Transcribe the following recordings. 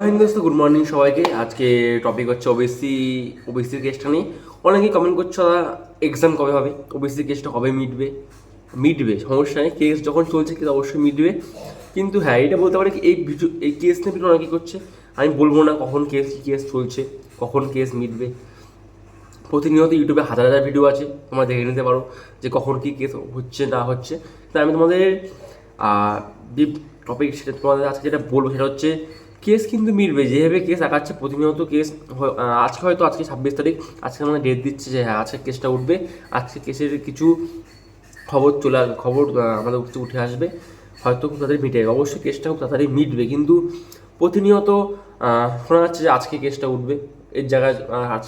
হিন্দোস্ত good morning সবাইকে। আজকে topic হচ্ছে ওবিসি ওবিসির কেসটা নিয়ে। অনেকেই কমেন্ট করছ দাদা এক্সাম কবে হবে? ওবিসি কেসটা কবে মিটবে? মিটবে, সমস্যা নেই। কেস যখন চলছে কেস অবশ্যই মিটবে। কিন্তু হ্যাঁ এটা বলতে পারি এই ভিডিও, এই কেস নিয়ে ভিডিও অনেকেই করছে। আমি বলব না কখন কেস কী কেস চলছে, কখন কেস মিটবে। প্রতিনিয়ত ইউটিউবে হাজার হাজার ভিডিও আছে, তোমরা দেখে নিতে পারো যে কখন কী কেস হচ্ছে, না হচ্ছে। তাই আমি তোমাদের টপিক সেটা তোমাদের আজকে যেটা বলব সেটা হচ্ছে কেস কিন্তু মিটবে, যেভাবে কেস আগাচ্ছে প্রতিনিয়ত কেস আজকে হয়তো আজকে ছাব্বিশ তারিখ, আজকে আমাদের ডেট দিচ্ছে যে হ্যাঁ আজকে কেসটা উঠবে, আজকে কেসের কিছু খবর চলে খবর আমাদের কাছে উঠে আসবে, হয়তো খুব তাড়াতাড়ি মিটে অবশ্যই কেসটা খুব তাড়াতাড়ি মিটবে, কিন্তু প্রতিনিয়ত শোনা যাচ্ছে যে আজকে কেসটা উঠবে, এর জায়গায়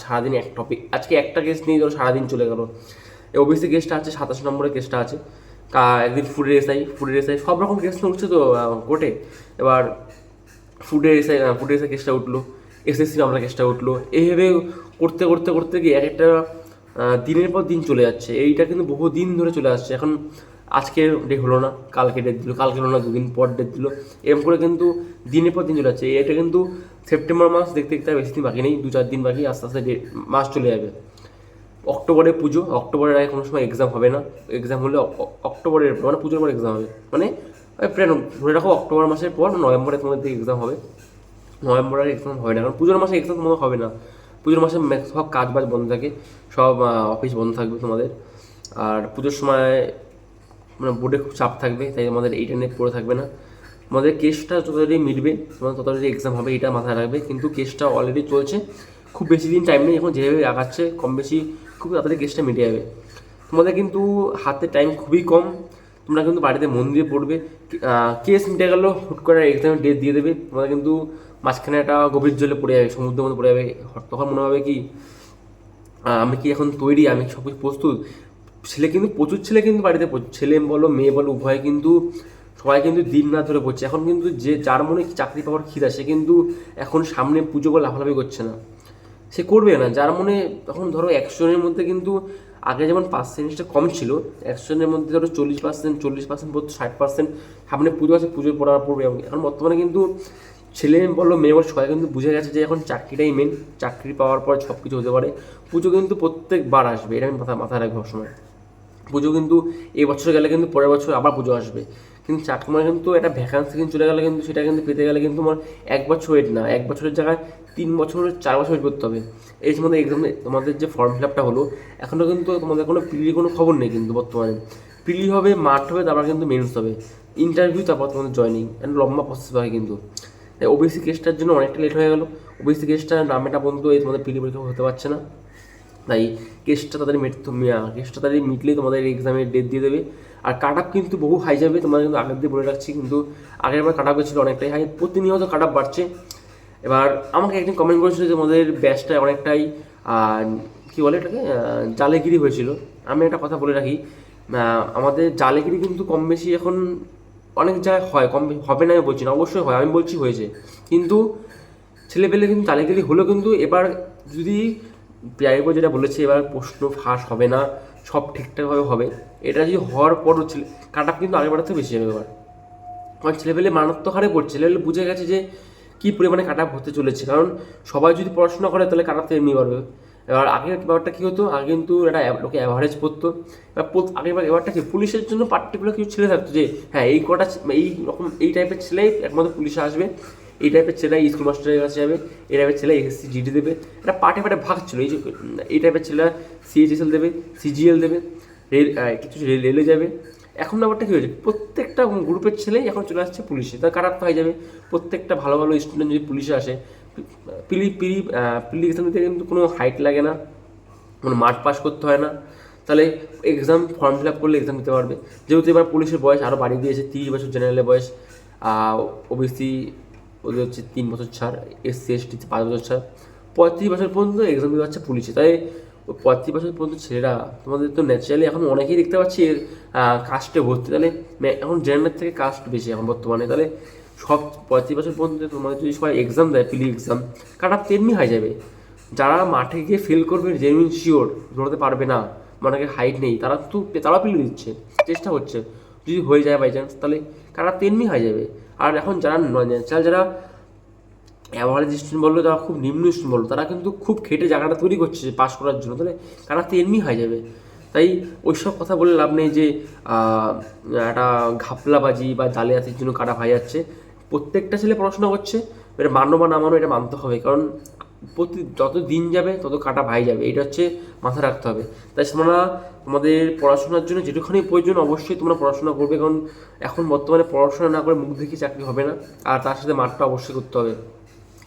সারাদিন এক টপিক আজকে একটা কেস নিয়ে ধরো সারাদিন চলে গেল ওবিসি কেসটা আছে, সাতাশ নম্বরের কেসটা আছে একদিন ফুডের এসআই ফুডের এসআই সব রকম কেস উঠছে তো কোর্টে এবার ফুডের এসে ফুডের এসে কেসটা উঠল। এসএসসি মামলা কেসটা উঠল। এইভাবে করতে করতে করতে গিয়ে এক একটা দিনের পর দিন চলে যাচ্ছে। এইটা কিন্তু বহু দিন ধরে চলে আসছে। এখন আজকে ডেট হলো না, কালকে ডেট দিল, কালকে হলো না, দুদিন পর ডেট দিল। এরকম করে কিন্তু দিনের পর দিন চলে যাচ্ছে। এটা কিন্তু সেপ্টেম্বর মাস দেখতে দেখতে বেশি দিন বাকি নেই, দু চার দিন বাকি আস্তে আস্তে মাস চলে যাবে। অক্টোবরে পুজো অক্টোবরের আগে কোনো সময় এক্সাম হবে না। এক্সাম হলে অক্টোবরের মানে পুজোর পর এক্সাম হবে। মানে প্রায় ধরে রাখো, অক্টোবর মাসের পর নভেম্বরে তোমাদের এক্সাম হবে। নভেম্বরের এক্সাম হবে না, কারণ পুজোর মাসে এক্সাম তোমাদের হবে না। পুজোর মাসে সব কাজ বাজ বন্ধ থাকে, সব অফিস বন্ধ থাকবে তোমাদের। আর পুজোর সময় মানে বোর্ডে খুব চাপ থাকবে, তাই আমাদের এইটা নিয়ে পড়ে থাকবে না। আমাদের কেসটা যতটাই মিটবে, তোমাদের ততটাই এক্সাম হবে, এটা মাথায় রাখবে। কিন্তু কেসটা অলরেডি চলছে, খুব বেশি দিন টাইম নেই, এখন যেভাবে আগাচ্ছে, কম বেশি খুব তাড়াতাড়ি কেসটা মিটে যাবে। তোমাদের কিন্তু হাতে টাইম খুবই কম তোমরা কিন্তু বাড়িতে মন দিয়ে পড়বে। কেস মিটে গেল, হুট করে এক্সামের ডেট দিয়ে দেবে। তোমরা কিন্তু মাঝখানে একটা গভীর জলে পড়ে যাবে, সমুদ্রের মধ্যে পড়ে যাবে। তখন মনে হবে কি আমি কি এখন তৈরি, আমি সব কিছু প্রস্তুত? ছেলে কিন্তু, প্রচুর ছেলে কিন্তু বাড়িতে ছেলে বলো, মেয়ে বলো, উভয় কিন্তু, সবাই কিন্তু দিন রাত ধরে পড়ছে। এখন কিন্তু যে, যার মনে চাকরি পাওয়ার খিদা, সে কিন্তু এখন সামনে পুজো করে লাফালাফি করছে না। সে করবে না। যার মনে এখন ধরো একশো জনের মধ্যে কিন্তু আগে যেমন পার্সেন্টেজটা কম ছিল একশো জনের মধ্যে ধরো চল্লিশ পার্সেন্ট চল্লিশ পার্সেন্ট পড়তো ষাট পার্সেন্ট সামনে পুজো আছে, পুজোর পড়ার পড়বে এখন বর্তমানে কিন্তু ছেলে বলো মেয়ে বলো সবাই কিন্তু বুঝে গেছে যে এখন চাকরিটাই মেন চাকরি পাওয়ার পর সব কিছু হতে পারে। পুজো কিন্তু প্রত্যেকবার আসবে, এটা আমি মাথা, মাথায় রাখব সবসময়। পুজো কিন্তু এই বছর গেলে কিন্তু পরের বছর আবার পুজো আসবে। কিন্তু চাকরি মানে কিন্তু একটা ভ্যাকান্সি কিন্তু চলে গেলে কিন্তু সেটা কিন্তু পেতে গেলে কিন্তু তোমার এক বছর ওয়েট না। এক বছরের জায়গায় তিন বছর চার বছর ওয়েট করতে হবে। এই তোমাদের এক্সাম তোমাদের যে ফর্ম ফিল আপটা হলো এখনও কিন্তু তোমাদের কোনো পিলি কোনো খবর নেই কিন্তু বর্তমানে। পিলি হবে মাঠ হবে, তারপর কিন্তু মেন্স হবে। ইন্টারভিউ তারপর তোমাদের জয়নিং লম্বা প্রসেস হয় কিন্তু। ওবিসি কেসটার জন্য অনেকটা লেট হয়ে গেল। ওবিসি কেসটার নামেটা পর্যন্ত এই তোমাদের পিলি পরীক্ষা হতে পারছে না। তাই কেসটা তাদের মিট কেসটা তাদের মিটলেই তোমাদের এক্সামের ডেট দিয়ে দেবে। আর কাট আপ কিন্তু বহু হাই যাবে, তোমাদের কিন্তু আগের দিয়ে বলে রাখছি, কিন্তু আগের বার কাট আপ ছিল অনেকটাই হাই প্রতিনিয়ত কাট আপ বাড়ছে। এবার আমাকে একদিন কমেন্ট করেছিল যে আমাদের ব্যাচটা অনেকটাই কি বলে এটাকে জালেগিরি হয়েছিল। আমি একটা কথা বলে রাখি আমাদের জালেগিরি কিন্তু কম বেশি এখন অনেক জায়গায় হয়, কম হবে না আমি বলছি না, অবশ্যই হয়, আমি বলছি হয়েছে। কিন্তু ছেলেপেলে কিন্তু জালেগিরি হলো কিন্তু এবার যদি প্রাইভেট যেটা বলেছে, এবার প্রশ্ন ফাঁস হবে না, সব ঠিকঠাকভাবে হবে। এটা যদি হওয়ার পরও ছেলে কাট আপ কিন্তু আগের থেকে বেশি যাবে এবার। কারণ ছেলেপেলে মারাত্মক হারে পড়ছে। ছেলেপেলে বুঝে গেছে যে কী পরিমাণে কাট আপ হতে চলেছে। কারণ সবাই যদি পড়াশোনা করে, তাহলে কাট আপ এমনি পারবে। এবার আগের ব্যাপারটা কী হতো? আগে কিন্তু একটা লোকে অ্যাভারেজ পড়তো। এবার আগের বার, এবারটা কি? পুলিশের জন্য পার্টিকুলার কিছু ছেলে থাকতো যে হ্যাঁ এই কটা এই রকম, এই টাইপের ছেলেই একমাত্র পুলিশে আসবে। এই টাইপের ছেলে স্কুল মাস্টারের কাছে যাবে, এই টাইপের ছেলে এসএসসি জিডি দেবে। এটা পার্টে পার্টে ভাগ ছিল, এই যে, এই টাইপের ছেলে সিএইচএসএল দেবে সিজিএল দেবে, রেল কিছু রেল- যাবে। এখন ব্যাপারটা কী হয়েছে? প্রত্যেকটা গ্রুপের ছেলেই এখন চলে আসছে পুলিশে তার খারাপ হয়ে যাবে? প্রত্যেকটা ভালো ভালো স্টুডেন্ট যদি পুলিশে আসে, পিলি পিলি পিলি এক্সাম দিতে কিন্তু কোনো হাইট লাগে না, কোনো মাঠ পাস করতে হয় না। তাহলে এক্সাম ফর্ম ফিল আপ করলে এক্সাম দিতে পারবে। যেহেতু এবার পুলিশের বয়স আরও বাড়িয়ে দিয়েছে, তিরিশ বছর জেনারেলের বয়স ওবিসি ওদের হচ্ছে তিন বছর ছাড়, এসসি, এসটি পাঁচ বছর ছাড়। পঁয়ত্রিশ বছর পর্যন্ত এক্সাম দিতে পারছে পুলিশে। তাই পঁয়ত্রিশ বছর পর্যন্ত ছেলেরা, তোমাদের তো ন্যাচারালি এখন অনেকেই দেখতে পাচ্ছি এর কাস্টে ভর্তি। তাহলে এখন জেনারেল থেকে কাস্ট বেশি এখন বর্তমানে। তাহলে সব পঁয়ত্রিশ বছর পর্যন্ত তোমাদের যদি সবাই এক্সাম দেয় পিলি এক্সাম কাটা তেমনি হয়ে যাবে। যারা মাঠে গিয়ে ফেল করবে জেনুইন শিওর দৌড়াতে পারবে না মানে হাইট নেই, তারা তো তারা পিলি দিচ্ছে, চেষ্টা হচ্ছে যদি হয়ে যায় বাই চান্স তাহলে কারা তেমনি হয়ে যাবে। আর এখন যারা ন্যাচারাল যারা অ্যাভারেজ স্টুডেন্ট বলল, যারা খুব নিম্ন স্টুডেন্ট বলল, তারা কিন্তু খুব খেটে জায়গাটা তৈরি করছে পাস করার জন্য। তাহলে তারা তো এমনি হয়ে যাবে। তাই ওই সব কথা বলে লাভ নেই যে একটা ঘাপলাবাজি বা জালিয়াতির জন্য কাটা ভাই যাচ্ছে। প্রত্যেকটা ছেলে পড়াশোনা করছে এটা মানো বা না মানো এটা মানতে হবে। কারণ প্রতি যত দিন যাবে, তত কাটা ভাই যাবে। এটা হচ্ছে মাথায় রাখতে হবে। তাই তোমরা তোমাদের পড়াশোনার জন্য যেটুখানি প্রয়োজন অবশ্যই তোমরা পড়াশোনা করবে, কারণ এখন বর্তমানে পড়াশোনা না করে মুখ দেখি চাকরি হবে না, আর তার সাথে মাঠটা অবশ্যই করতে হবে।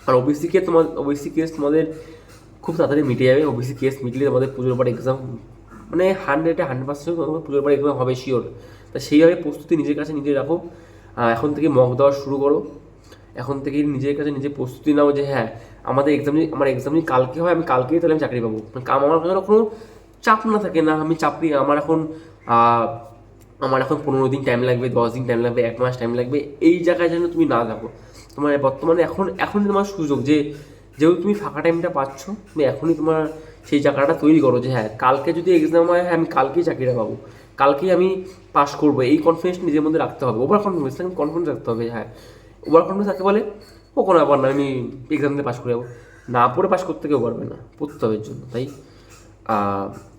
আর ওবিসি কে তোমার ওবিসি কেস তোমাদের খুব তাড়াতাড়ি মিটে যাবে। ওবিসি কেস মিটলে তোমাদের পুজোর পর এক্সাম মানে হান্ড্রেডে হান্ড্রেড পার্সেন্ট তোমাদের পুজোর পর এক্সাম হবে শিওর তা সেইভাবে প্রস্তুতি নিজের কাছে নিজে রাখো। এখন থেকে মক দেওয়া শুরু করো। এখন থেকে নিজের কাছে নিজে প্রস্তুতি নাও যে হ্যাঁ আমাদের এক্সাম আমার এক্সাম যদি কালকে হয়, আমি কালকেই তাহলে আমি চাকরি পাবো। মানে আমার কোনো কোনো চাপ না থাকে না, আমি চাপ চাকরি আমার এখন আমার এখন পনেরো দিন টাইম লাগবে, দশ দিন টাইম লাগবে, এক মাস টাইম লাগবে, এই জায়গায় যেন তুমি না থাকো তোমার বর্তমানে এখন এখন তোমার সুযোগ যে, যেহেতু তুমি ফাঁকা টাইমটা পাচ্ছ, তুমি এখনই তোমার সেই জায়গাটা তৈরি করো যে হ্যাঁ কালকে যদি এক্সাম হয় হ্যাঁ আমি কালকেই চাকরিটা পাবো। কালকেই আমি পাস করব। এই কনফিডেন্স নিজের মধ্যে রাখতে হবে। ওভার কনফিডেন্স কনফিডেন্স রাখতে হবে হ্যাঁ। ওভার কনফিডেন্স রাখতে বলে? ও কোনো ব্যাপার না, আমি এক্সাম দিয়ে পাস করে যাব। না পড়ে পাশ করতে কেউ পারবে না, পড়তে হবে জন্য। তাই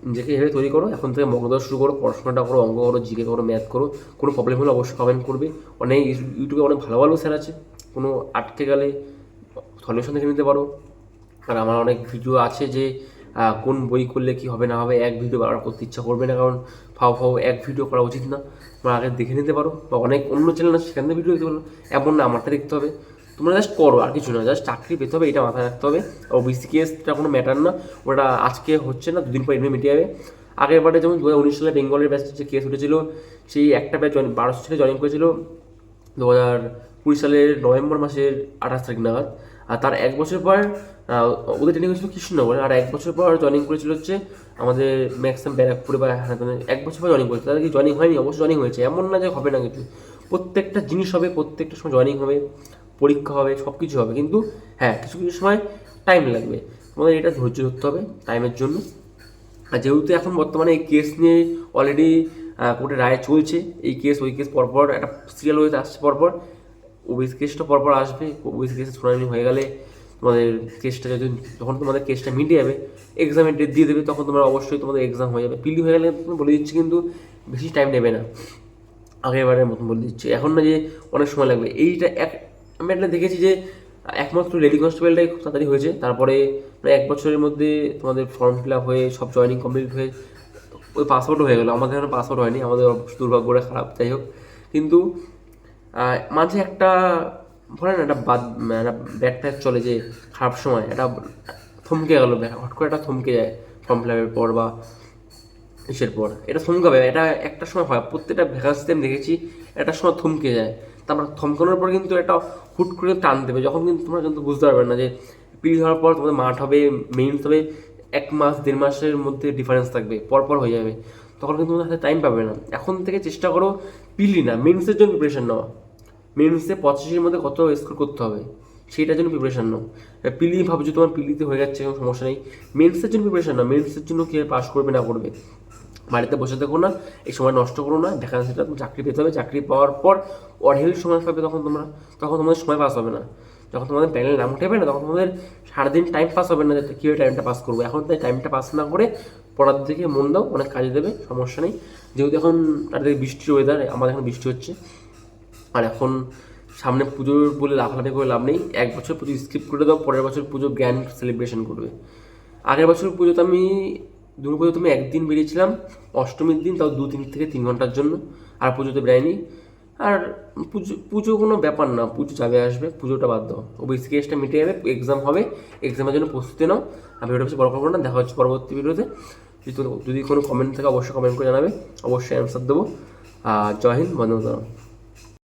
নিজেকে এভাবে তৈরি করো, এখন থেকে মগ্ন শুরু করো, পড়াশোনাটা করো, অঙ্ক করো, জিকে করো, ম্যাথ করো, কোনো প্রবলেম হলে অবশ্যই কমেন্ট করবে। অনেক ইউটিউবে অনেক ভালো ভালো স্যার আছে, কোনো আটকে গেলে সলিউশন দেখে নিতে পারো। আর আমার অনেক ভিডিও আছে যে কোন বই করলে কি হবে না হবে, এক ভিডিও বারবার করতে ইচ্ছা করবে না, কারণ ফাও ফাও এক ভিডিও করা উচিত না। তোমরা আগে দেখে নিতে পারো, বা অনেক অন্য চ্যানেল আছে, সেখান থেকে ভিডিও দেখতে পারো। এমন না, আমারটা দেখতে হবে। তোমরা জাস্ট করো, আর কিছু না জাস্ট চাকরি পেতে হবে, এটা মাথায় রাখতে হবে। ও ওবিসি কেসটা কোনো ম্যাটার না, ওটা আজকে হচ্ছে না, দুদিন পর এমনি মিটে যাবে। আগের বারে যেমন দু হাজার উনিশ সালে বেঙ্গলের ব্যাচের যে কেস উঠেছিল, সেই একটা ব্যাচ বারোশো ছেলে জয়েন করেছিল দু হাজার কুড়ি সালের নভেম্বর মাসের আঠাশ তারিখ নাগাদ। আর তার এক বছর পর ওদের ট্রেনিং হয়েছিল কৃষ্ণনগরে, আর এক বছর পর জয়েনিং করেছিল হচ্ছে আমাদের ম্যাক্সিমাম ব্যারাকপুরে বা হানাদানে। এক বছর পর জয়েনিং করেছে তাদের কি জয়েনিং হয়নি? অবশ্যই জয়েনিং হয়েছে, এমন না যে হবে না কিছু। প্রত্যেকটা জিনিস হবে, প্রত্যেকটা সময় জয়েনিং হবে। পরীক্ষা হবে সব কিছু হবে। কিন্তু হ্যাঁ কিছু কিছু সময় টাইম লাগবে। তোমাদের এটা ধৈর্য ধরতে হবে টাইমের জন্য। আর যেহেতু এখন বর্তমানে এই কেস নিয়ে অলরেডি কোর্টে রায় চলছে, এই কেস ওই কেস পরপর একটা সিরিয়াল হয়ে আসছে পরপর। ওবিসি কেসটা পরপর আসবে। ওবিসি কেসের শুনানি হয়ে গেলে তোমাদের কেসটা যদি যখন তোমাদের কেসটা মিটে যাবে এক্সামের ডেট দিয়ে দেবে, তখন তোমরা অবশ্যই তোমাদের এক্সাম হয়ে যাবে। পিলি হয়ে গেলে তুমি বলে দিচ্ছি কিন্তু বেশি টাইম নেবে না। আগেরবারের মতন বলে দিচ্ছি। এখন না যে অনেক সময় লাগবে। এইটা এক আমি একটা দেখেছি যে, একমাত্র লেডি কনস্টেবলটাই খুব তাড়াতাড়ি হয়েছে। তারপরে প্রায় এক বছরের মধ্যে তোমাদের ফর্ম ফিল আপ হয়ে, সব জয়েনিং কমপ্লিট হয়ে, ওই পাসওয়ার্ডও হয়ে গেলো। আমাদের এখন পাসওয়ার্ড হয়নি, আমাদের দুর্ভাগ্যটা খারাপ, যাই হোক। কিন্তু মাঝে একটা, বলে না, একটা বাদ একটা ব্যাট ট্যাগ চলে যে খারাপ সময় এটা থমকে গেলো হট করে একটা থমকে যায় ফর্ম ফিল আপের পর বা ইসের পর। এটা থমকাবে, এটা একটা সময় হয়, প্রত্যেকটা ভ্যাকান্সিতে আমি দেখেছি, একটা সময় থমকে যায়। তারপর থমকানোর পর কিন্তু একটা হুট করে টান দেবে। যখন কিন্তু তোমরা কিন্তু বুঝতে পারবে না যে পিল হওয়ার পর তোমাদের মাঠ হবে মেইন হবে, এক মাস, দেড় মাসের মধ্যে ডিফারেন্স থাকবে, পরপর হয়ে যাবে। তখন কিন্তু তোমাদের হাতে টাইম পাবে না। এখন থেকে চেষ্টা করো পিলি না মেন্সের জন্য প্রিপারেশন নেওয়া মেন্সে পঁচাশির মধ্যে কত স্কোর করতে হবে, সেইটার জন্য প্রিপারেশন নাও। পিলি ভাবছ তোমার পিলিতে হয়ে যাচ্ছে, কোনো সমস্যা নেই। মেন্সের জন্য প্রিপারেশন নাও। মেন্সের জন্য কীভাবে পাস করবে, না করবে। বাড়িতে বসে থাকো না, এই সময় নষ্ট করো না ভ্যাকান্সিটা তুমি চাকরি পেতে হবে, চাকরি পাওয়ার পর অঢেল সময় পাবে তখন তোমরা, তখন তোমাদের সময় পাস হবে না। যখন তোমাদের প্যানেল নাম উঠে যাবে না, তখন তোমাদের সারাদিন টাইম পাস হবে না যে কীভাবে টাইমটা পাস করব। এখন তাই টাইমটা পাস না করে পড়ার দিকে মন দাও, অনেক কাজে দেবে, সমস্যা নেই। যেহেতু এখন আর বৃষ্টির ওয়েদার আমাদের এখন বৃষ্টি হচ্ছে। আর এখন সামনে পুজোর বলে লাভ লাফালাফি করে লাভ নেই। এক বছর পুজো স্কিপ করে দাও, পরের বছর পুজো জ্ঞান সেলিব্রেশন করবে। আগের বছর পুজোতে আমি দুর্গা পুজোতে আমি একদিন বেরিয়েছিলাম, অষ্টমীর দিন, তাও দু তিন থেকে তিন ঘণ্টার জন্য, আর পুজোতে বেরাইনি। আর পুজো পুজো কোনো ব্যাপার না, পুজো যাবে আসবে, পুজোটা বাদ দাও। ওবিসি কেসটা মিটে যাবে এক্সাম হবে এক্সামের জন্য প্রস্তুতি নাও, আমি ভিডিওটা বেশি বড় করব না, দেখা হচ্ছে পরবর্তী ভিডিওতে। যদি কোনো কমেন্ট থাকে, অবশ্যই কমেন্ট করে জানাবে, অবশ্যই অ্যান্সার দেবো। আর জয় হিন্দ মাতরম।